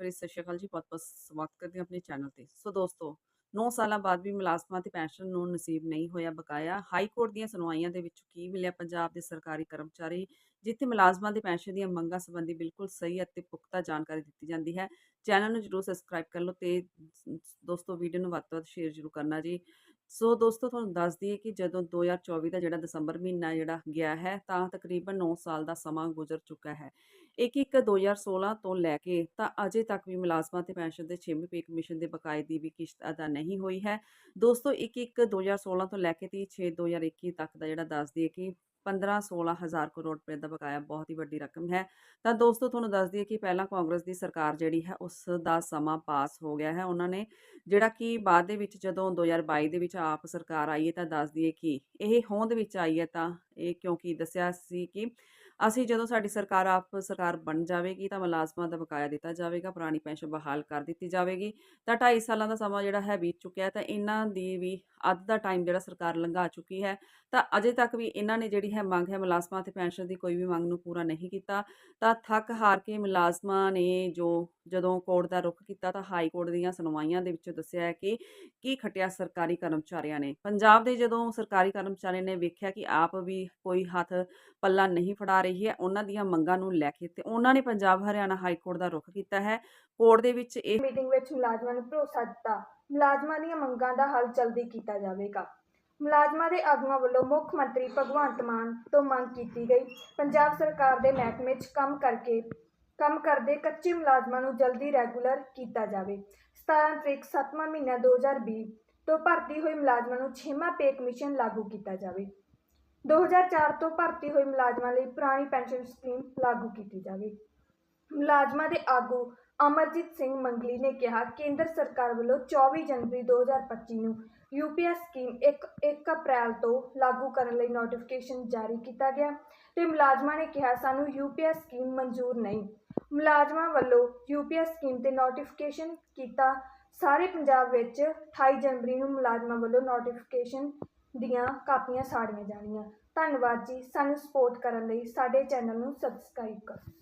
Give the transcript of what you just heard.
ਭਰੀ ਸਤਿ ਸ਼੍ਰੀ ਅਕਾਲ ਜੀ ਬਹੁਤ-ਬਹੁਤ ਸਵਾਗਤ ਕਰਦੇ ਹਾਂ ਆਪਣੇ ਚੈਨਲ ਤੇ। ਸੋ ਦੋਸਤੋ 9 ਸਾਲਾਂ ਬਾਅਦ ਵੀ ਮੁਲਾਜ਼ਮਾਂ ਤੇ ਪੈਨਸ਼ਨ ਨੂੰ ਨਸੀਬ ਨਹੀਂ ਹੋਇਆ ਬਕਾਇਆ, ਹਾਈ ਕੋਰਟ ਦੀਆਂ ਸੁਣਵਾਈਆਂ ਦੇ ਵਿੱਚ ਕੀ ਮਿਲਿਆ ਪੰਜਾਬ ਦੇ ਸਰਕਾਰੀ ਕਰਮਚਾਰੀ, ਜਿੱਥੇ ਮੁਲਾਜ਼ਮਾਂ ਦੀ ਪੈਨਸ਼ਨ ਦੀਆਂ ਮੰਗਾਂ ਸੰਬੰਧੀ ਬਿਲਕੁਲ ਸਹੀ ਅਤੇ ਪੁਖਤਾ ਜਾਣਕਾਰੀ ਦਿੱਤੀ ਜਾਂਦੀ ਹੈ। ਚੈਨਲ ਨੂੰ ਜਰੂਰ ਸਬਸਕ੍ਰਾਈਬ ਕਰ ਲਓ ਤੇ ਦੋਸਤੋ ਵੀਡੀਓ ਨੂੰ ਵੱਧ ਤੋਂ ਵੱਧ ਸ਼ੇਅਰ ਜਰੂਰ ਕਰਨਾ ਜੀ। ਸੋ ਦੋਸਤੋ, ਤੁਹਾਨੂੰ ਦੱਸ ਦਈਏ ਕਿ ਜਦੋਂ 2024 ਦਾ ਜਿਹੜਾ ਦਸੰਬਰ ਮਹੀਨਾ ਜਿਹੜਾ ਗਿਆ ਹੈ, ਤਾਂ ਤਕਰੀਬਨ 9 ਸਾਲ ਦਾ ਸਮਾਂ ਗੁਜ਼ਰ ਚੁੱਕਾ ਹੈ। ਇੱਕ ਇੱਕ 2016 ਤੋਂ ਲੈ ਕੇ ਤਾਂ ਅਜੇ ਤੱਕ ਵੀ ਮੁਲਾਜ਼ਮਾਂ ਤੇ ਪੈਨਸ਼ਨ ਦੇ 6ਵੇਂ ਪੇ ਕਮਿਸ਼ਨ ਦੇ ਬਕਾਏ ਦੀ ਵੀ ਕਿਸ਼ਤ ਅਦਾ ਨਹੀਂ ਹੋਈ ਹੈ। ਦੋਸਤੋ ਇੱਕ ਇੱਕ 2016 ਤੋਂ ਲੈ ਕੇ 30 6 2021 ਤੱਕ ਦਾ ਜਿਹੜਾ ਦੱਸ ਦਈਏ ਕਿ 15 16 ਹਜ਼ਾਰ ਕਰੋੜ ਰੁਪਏ ਦਾ ਬਕਾਇਆ ਬਹੁਤ ਹੀ ਵੱਡੀ ਰਕਮ ਹੈ। ਤਾਂ ਦੋਸਤੋ, ਤੁਹਾਨੂੰ ਦੱਸ ਦਈਏ ਕਿ ਪਹਿਲਾਂ ਕਾਂਗਰਸ ਦੀ ਸਰਕਾਰ ਜਿਹੜੀ ਹੈ, ਉਸ ਦਾ ਸਮਾਂ ਪਾਸ ਹੋ ਗਿਆ ਹੈ। ਉਹਨਾਂ ਨੇ ਜਿਹੜਾ ਕਿ ਬਾਅਦ ਦੇ ਵਿੱਚ ਜਦੋਂ 2022 ਦੇ ਵਿੱਚ ਆਪ ਸਰਕਾਰ ਆਈ ਹੈ, ਤਾਂ ਦੱਸ ਦਈਏ ਕਿ ਇਹ ਹੋਂਦ ਵਿੱਚ ਆਈ ਹੈ, ਤਾਂ ਇਹ ਕਿਉਂਕਿ ਦੱਸਿਆ ਸੀ ਕਿ ਅਸੀਂ ਜਦੋਂ ਸਾਡੀ ਸਰਕਾਰ ਆਪ ਸਰਕਾਰ ਬਣ ਜਾਵੇਗੀ, ਤਾਂ ਮੁਲਾਜ਼ਮਾਂ ਦਾ ਬਕਾਇਆ ਦਿੱਤਾ ਜਾਵੇਗਾ, ਪੁਰਾਣੀ ਪੈਨਸ਼ਨ ਬਹਾਲ ਕਰ ਦਿੱਤੀ ਜਾਵੇਗੀ। ਤਾਂ 2.5 ਸਾਲਾਂ ਦਾ ਸਮਾਂ ਜਿਹੜਾ ਹੈ, ਬੀਤ ਚੁੱਕਿਆ ਤਾਂ ਇਹਨਾਂ ਦੀ ਵੀ ਅੱਧ ਦਾ ਟਾਈਮ ਜਿਹੜਾ ਸਰਕਾਰ ਲੰਘਾ ਚੁੱਕੀ ਹੈ। ਤਾਂ ਅਜੇ ਤੱਕ ਵੀ ਇਹਨਾਂ ਨੇ ਜਿਹੜੀ ਹੈ, ਮੰਗ ਹੈ ਮੁਲਾਜ਼ਮਾਂ ਤੇ ਪੈਨਸ਼ਨ ਦੀ ਕੋਈ ਵੀ ਮੰਗ ਨੂੰ ਪੂਰਾ ਨਹੀਂ ਕੀਤਾ। ਤਾਂ ਥੱਕ ਹਾਰ ਕੇ ਮੁਲਾਜ਼ਮਾਂ ਨੇ ਜੋ ਜਦੋਂ ਕੋਰਟ ਦਾ ਰੁਖ ਕੀਤਾ ਤਾਂ ਹਾਈ ਕੋਰਟ ਦੀਆਂ ਸੁਣਵਾਈਆਂ ਦੇ ਵਿੱਚ ਦੱਸਿਆ ਹੈ ਕਿ ਕੀ ਖਟਿਆ ਸਰਕਾਰੀ ਕਰਮਚਾਰੀਆਂ ਨੇ। ਪੰਜਾਬ ਦੇ ਜਦੋਂ ਸਰਕਾਰੀ ਕਰਮਚਾਰੀ ਨੇ ਵੇਖਿਆ ਕਿ ਆਪ ਵੀ ਕੋਈ ਹੱਥ ਪੱਲਾ ਨਹੀਂ ਫੜਾ ਰਹੀ ਹੈ, ਉਹਨਾਂ ਦੀਆਂ ਮੰਗਾਂ ਨੂੰ ਲੈ ਕੇ ਤੇ ਉਹਨਾਂ ਨੇ ਪੰਜਾਬ ਹਰਿਆਣਾ ਹਾਈ ਕੋਰਟ ਦਾ ਰੁਖ ਕੀਤਾ ਹੈ। ਕੋਰਟ ਦੇ ਵਿੱਚ ਇਹ ਮੀਟਿੰਗ ਵਿੱਚ ਮੁਲਾਜ਼ਮਾਂ ਨੂੰ ਭਰੋਸਾ ਦਿੱਤਾ। ਮੁਲਾਜ਼ਮਾਂ ਦੀਆਂ ਮੰਗਾਂ ਦਾ ਹੱਲ ਜਲਦੀ ਕੀਤਾ ਜਾਵੇਗਾ। ਮੁਲਾਜ਼ਮਾਂ ਦੇ ਆਗੂਆਂ ਵੱਲੋਂ ਮੁੱਖ ਮੰਤਰੀ ਭਗਵੰਤ ਮਾਨ ਤੋਂ ਮੰਗ ਕੀਤੀ ਗਈ। ਪੰਜਾਬ ਸਰਕਾਰ ਦੇ ਮਹਿਕਮੇ 'ਚ ਕੰਮ ਕਰਕੇ, ਕੰਮ ਕਰਦੇ ਕੱਚੇ ਮੁਲਾਜ਼ਮਾਂ ਨੂੰ ਜਲਦੀ ਰੈਗੂਲਰ ਕੀਤਾ ਜਾਵੇ। 17 ਤਰੀਕ 7ਵਾਂ ਮਹੀਨਾ 2020 ਤੋਂ ਭਰਤੀ ਹੋਏ ਮੁਲਾਜ਼ਮਾਂ ਨੂੰ 6ਵਾਂ ਪੇ ਕਮਿਸ਼ਨ ਲਾਗੂ ਕੀਤਾ ਜਾਵੇ। 2004 ਤੋਂ ਭਰਤੀ ਹੋਏ ਮੁਲਾਜ਼ਮਾਂ ਲਈ ਪੁਰਾਣੀ ਪੈਨਸ਼ਨ ਸਕੀਮ ਲਾਗੂ ਕੀਤੀ ਜਾਵੇ। ਮੁਲਾਜ਼ਮਾਂ ਦੇ ਆਗੂ ਅਮਰਜੀਤ ਸਿੰਘ ਮੰਗਲੀ ਨੇ ਕਿਹਾ, ਕੇਂਦਰ ਸਰਕਾਰ ਵੱਲੋਂ 24 ਜਨਵਰੀ 2025 ਨੂੰ ਯੂਪੀਐਸ ਸਕੀਮ 1 1 ਅਪ੍ਰੈਲ ਤੋਂ ਲਾਗੂ ਕਰਨ ਲਈ ਨੋਟੀਫਿਕੇਸ਼ਨ ਜਾਰੀ ਕੀਤਾ ਗਿਆ ਤੇ ਮੁਲਾਜ਼ਮਾਂ ਨੇ ਕਿਹਾ, ਸਾਨੂੰ ਯੂਪੀਐਸ ਸਕੀਮ ਮਨਜ਼ੂਰ ਨਹੀਂ। ਮੁਲਾਜ਼ਮਾਂ ਵੱਲੋਂ ਯੂਪੀਐਸ ਸਕੀਮ ਤੇ ਨੋਟੀਫਿਕੇਸ਼ਨ ਕੀਤਾ। ਸਾਰੇ ਪੰਜਾਬ ਵਿੱਚ 28 ਜਨਵਰੀ ਨੂੰ ਮੁਲਾਜ਼ਮਾਂ ਵੱਲੋਂ ਨੋਟੀਫਿਕੇਸ਼ਨ ਦੀਆਂ ਕਾਪੀਆਂ ਸਾੜੀਆਂ ਜਾਣੀਆਂ। ਧੰਨਵਾਦ ਜੀ। ਸਾਨੂੰ ਸਪੋਰਟ ਕਰਨ ਲਈ ਸਾਡੇ ਚੈਨਲ ਨੂੰ ਸਬਸਕ੍ਰਾਈਬ ਕਰੋ।